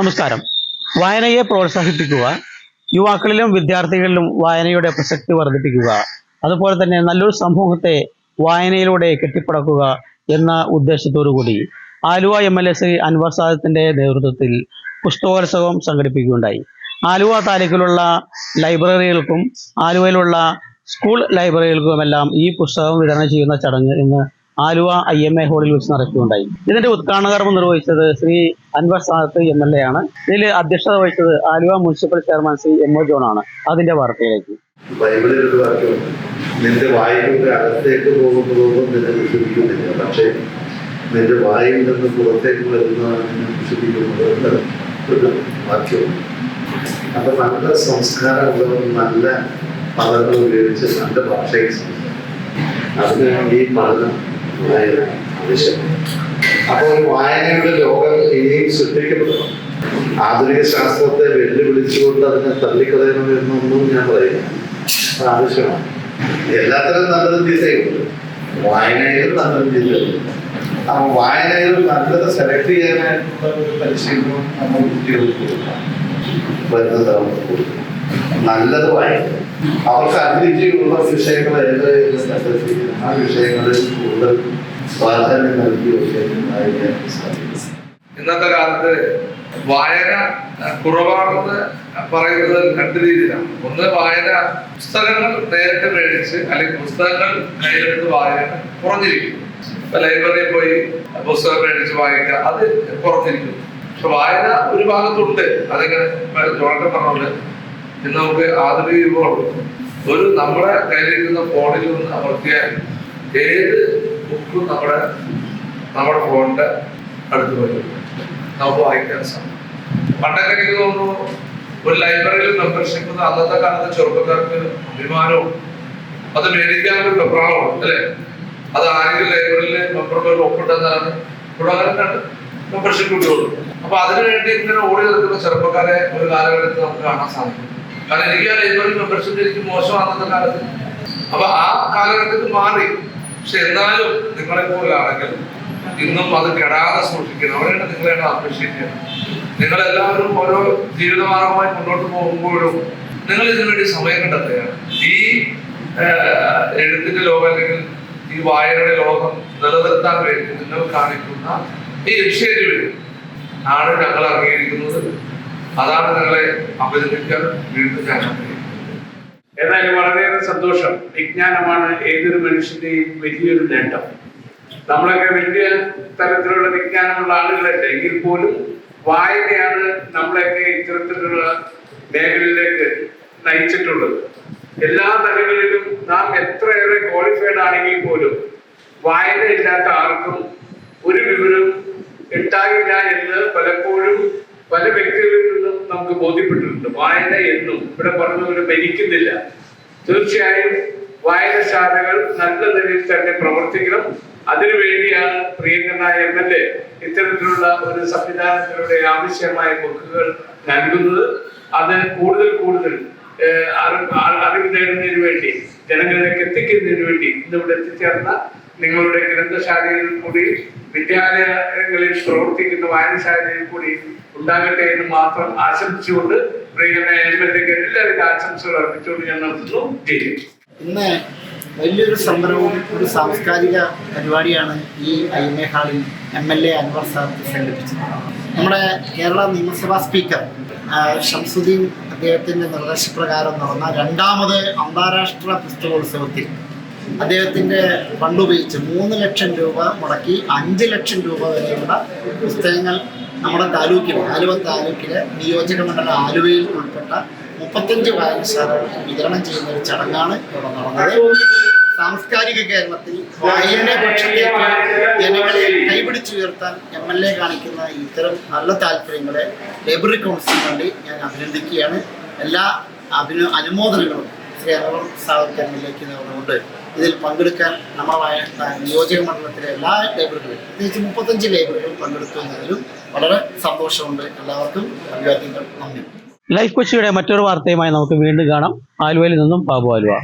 നമസ്കാരം. വായനയെ പ്രോത്സാഹിപ്പിക്കുക യുവാക്കളിലും വിദ്യാർത്ഥികളിലും വായനയുടെ പ്രസക്തി വർദ്ധിപ്പിക്കുക അതുപോലെ തന്നെ നല്ലൊരു സമൂഹത്തെ വായനയിലൂടെ കെട്ടിപ്പടക്കുക എന്ന കൂടി Aluva M L A Shri Anwar സാദത്തിന്റെ നേതൃത്വത്തിൽ പുസ്തകോത്സവം സംഘടിപ്പിക്കുകയുണ്ടായി. ആലുവ താലൂക്കിലുള്ള ലൈബ്രറികൾക്കും ആലുവയിലുള്ള സ്കൂൾ ലൈബ്രറികൾക്കുമെല്ലാം ഈ പുസ്തകം വിതരണം ചെയ്യുന്ന ചടങ്ങ് ഇന്ന് ആലുവ ഐ എം എ ഹാളിൽ വെച്ച് നടക്കുകയുണ്ടായി. ഇതിന്റെ ഉദ്ഘാടന കർമ്മം നിർവഹിച്ചത് Shri Anwar Sadath M L A ആണ്. ഇതിൽ അധ്യക്ഷത വഹിച്ചത് Aluva municipal chairman Shri M O John ആണ്. അതിന്റെ വാർത്തയിലേക്ക്. ബൈബിളിൽ ഒരു വാക്യമുണ്ട് നിന്റെ വായിലൂടെ അകത്തേക്ക് പോകുന്നതോളം നിന്നെ വിശ്വസിക്കുന്നില്ല. പക്ഷേ നിന്റെ വായിൽ നിന്ന് പുറത്തേക്ക് വരുന്നതാണ് നിന്നെ വിശ്വസിക്കുന്നത് ഒരു വാക്യമുണ്ട് അപ്പൊ നല്ല സംസ്കാരമുള്ളവർ നല്ല പദങ്ങൾ ഉപയോഗിച്ച് നല്ല ഭാഷയിൽ അതിന് ഈ പഠനം അപ്പോൾ വായനയുടെ ലോകം ഇനിയും സൃഷ്ടിക്കപ്പെടണം ആധുനിക ശാസ്ത്രത്തെ വെല്ലുവിളിച്ചുകൊണ്ട് അതിനെ തള്ളിക്കളയണമെന്നൊന്നും ഞാൻ പറയുന്നു ആവശ്യമാണ്. എല്ലാത്തരം നല്ലതും ചീത്തയുണ്ട് വായനയിലും നല്ലതും ചീത്തയുണ്ട് ആ വായനയിൽ നല്ലത് സെലക്ട് ചെയ്യാനായിട്ടുള്ള ഒരു പരിശീലനം നമ്മൾ കുട്ടികൾക്ക് കൊടുക്കാം വരുന്ന തലമുറ കൊടുക്കണം. നല്ലത് അവർക്ക് അഭിരുചിയുള്ള വിഷയങ്ങൾ ഏത് ആ വിഷയങ്ങളിൽ കൂടുതൽ പ്രാധാന്യം നൽകിയൊക്കെ ഇന്നത്തെ കാലത്ത് വായന കുറവാണെന്ന് പറയുന്നത് രണ്ട് രീതിയിലാണ്. ഒന്ന് വായന പുസ്തകങ്ങൾ നേരിട്ട് മേടിച്ച് അല്ലെങ്കിൽ പുസ്തകങ്ങൾ കയ്യിലെടുത്ത് വായന കുറഞ്ഞിരിക്കും. ഇപ്പൊ ലൈബ്രറിയിൽ പോയി പുസ്തകം മേടിച്ച് വായിക്കുക അത് കുറഞ്ഞിരിക്കും. പക്ഷെ വായന ഒരു ഭാഗത്തുണ്ട്. അതിങ്ങനെ ജോണൊക്കെ പറഞ്ഞോണ്ട് ഇന്ന് നമുക്ക് ആധുനിക യുഗമുണ്ട് ഒരു നമ്മുടെ കയ്യിലിരിക്കുന്ന ഫോണിൽ നിന്ന് അമർത്തിയാൽ ഏത് ബുക്കും നമ്മുടെ നമ്മുടെ ഫോണിന്റെ അടുത്ത് വരും നമുക്ക് വായിക്കാൻ സാധിക്കും. പണ്ടൊക്കെ എനിക്ക് തോന്നുന്നു ഒരു ലൈബ്രറിയിൽ മെമ്പർഷിപ്പ് അന്നത്തെ കാലത്ത് ചെറുപ്പക്കാർക്ക് അഭിമാനവും അത് മേടിക്കാനൊരു വെപ്രാളമാണ് അല്ലെ? അത് ആരെങ്കിലും ലൈബ്രറിയിൽ മെമ്പർമാർ ഒപ്പിട്ടെന്നാണ് ഇവിടെ കണ്ട് മെമ്പർഷിപ്പ് കിട്ടുള്ളൂ അപ്പൊ അതിനുവേണ്ടി ഇങ്ങനെ ഓടി നിൽക്കുന്ന ചെറുപ്പക്കാരെ ഒരു കാലഘട്ടത്തിൽ നമുക്ക് കാണാൻ സാധിക്കും. കാരണം എനിക്ക് ആ ലൈബ്രറി മെമ്പർഷിപ്പ് കാലത്ത്. അപ്പൊ ആ കാലഘട്ടത്തിൽ മാറി. പക്ഷെ എന്നാലും നിങ്ങളെ പോലാണെങ്കിൽ ഇന്നും അത് കെടാതെ സൂക്ഷിക്കണം. അവിടെയാണ് നിങ്ങളെ അപ്രീഷിയേറ്റ് ചെയ്യണം നിങ്ങളെല്ലാവരും ഓരോ ജീവിതമാർഗമായി മുന്നോട്ട് പോകുമ്പോഴും നിങ്ങൾ ഇതിനു വേണ്ടി സമയം കണ്ടെത്തുകയാണ്. ഈ എഴുത്തിന്റെ ലോകം അല്ലെങ്കിൽ ഈ വായനയുടെ ലോകം നിലനിർത്താൻ വേണ്ടി നിങ്ങൾ കാണിക്കുന്ന ഈ ഇനിഷ്യേറ്റീവിൽ ആണ് ഞങ്ങൾ അംഗീകരിക്കുന്നത്. അതാണ് നിങ്ങളെ അഭിനന്ദിക്കാൻ വീണ്ടും ഞാൻ എന്നാലും വളരെയേറെ സന്തോഷം. വിജ്ഞാനമാണ് ഏതൊരു മനുഷ്യന്റെയും വലിയൊരു നേട്ടം. നമ്മളൊക്കെ വലിയ തരത്തിലുള്ള വിജ്ഞാനമുള്ള ആളുകളല്ല? എങ്കിൽ പോലും വായനയാണ് നമ്മളെയൊക്കെ ഇത്തരത്തിലുള്ള മേഖലയിലേക്ക് നയിച്ചിട്ടുള്ളത്. എല്ലാ തലങ്ങളിലും നാം എത്രയേറെ ക്വാളിഫൈഡ് ആണെങ്കിൽ പോലും വായന ഇല്ലാത്ത ആർക്കും ഒരു വിവരം ഉണ്ടാകില്ല എന്ന് പല നമുക്ക് ബോധ്യപ്പെട്ടിട്ടുണ്ട്. വായന എന്നും ഇവിടെ പറഞ്ഞവര് മരിക്കുന്നില്ല തീർച്ചയായും വായനശാലകൾ നല്ല നിലയിൽ തന്നെ പ്രവർത്തിക്കണം. അതിനുവേണ്ടിയാണ് പ്രിയങ്കരനായ എം എൽ എ ഇത്തരത്തിലുള്ള ഒരു സംവിധാനത്തിലൂടെ ആവശ്യമായ ബുക്കുകൾ നൽകുന്നത്. അത് കൂടുതൽ കൂടുതൽ അറിവ് നേടുന്നതിന് വേണ്ടി ജനങ്ങളിലേക്ക് എത്തിക്കുന്നതിന് വേണ്ടി ഇന്നിവിടെ എത്തിച്ചേർന്ന നിങ്ങളുടെ ഗ്രന്ഥശാലയിൽ കൂടി വിദ്യാലയങ്ങളിൽ പ്രവർത്തിക്കുന്ന വായനശാലയിൽ കൂടി ഉണ്ടാകട്ടെ എന്ന് മാത്രം ആശംസിച്ചുകൊണ്ട് പ്രിയനെ എം എൽ എല്ലാവിധ ആശംസകൾ അർപ്പിച്ചുകൊണ്ട് ഞാൻ നടത്തുന്നു ജയിക്കും ഇന്ന് വലിയൊരു സംരംഭവും ഒരു സാംസ്കാരിക പരിപാടിയാണ് ഈ ഐ എം എ ഹാളിൽ M L A Anwar sir സംഘടിപ്പിച്ചത്. നമ്മുടെ കേരള നിയമസഭാ സ്പീക്കർ ഷംസുദ്ദീൻ അദ്ദേഹത്തിന്റെ നിർദ്ദേശപ്രകാരം നടന്ന രണ്ടാമത് അന്താരാഷ്ട്ര പുസ്തകോത്സവത്തിൽ അദ്ദേഹത്തിന്റെ ഫണ്ടുപയോഗിച്ച് മൂന്ന് ലക്ഷം രൂപ മുടക്കി അഞ്ച് ലക്ഷം രൂപ വരെയുള്ള പുസ്തകങ്ങൾ നമ്മുടെ താലൂക്കിൽ ആലുവ താലൂക്കിലെ നിയോജക മണ്ഡലം ആലുവയിൽ ഉൾപ്പെട്ട മുപ്പത്തഞ്ച് വായനശാലകൾക്ക് വിതരണം ചെയ്യുന്ന ഒരു ചടങ്ങാണ് ഇവിടെ നടന്നത്. സാംസ്കാരിക കേരളത്തിൽ വായനപക്ഷത്തേക്ക് ജനങ്ങളെ കൈപിടിച്ചുയർത്താൻ എം എൽ എ കാണിക്കുന്ന ഇത്തരം നല്ല താല്പര്യങ്ങളെ ലൈബ്രറി കൗൺസിലിന് വേണ്ടി ഞാൻ അഭിനന്ദിക്കുകയാണ്. എല്ലാ അഭിന അനുമോദനങ്ങളും ശ്രീ അറുപത് എക്ക് നേർന്നുകൊണ്ട് ഇതിൽ പങ്കെടുക്കാൻ നമ്മളായ നിയോജക മണ്ഡലത്തിലെ എല്ലാ ലൈബ്രറികളും പ്രത്യേകിച്ച് മുപ്പത്തഞ്ച് ലൈബ്രറികളും പങ്കെടുത്തു എന്നതിലും വളരെ സന്തോഷമുണ്ട്. എല്ലാവർക്കും അഭിവാദ്യങ്ങൾ നന്ദി. ലൈഫ് കൊച്ചിയുടെ മറ്റൊരു വാർത്തയുമായി നമുക്ക് വീണ്ടും കാണാം. ആലുവയിൽ നിന്നും ബാബു ആലുവ.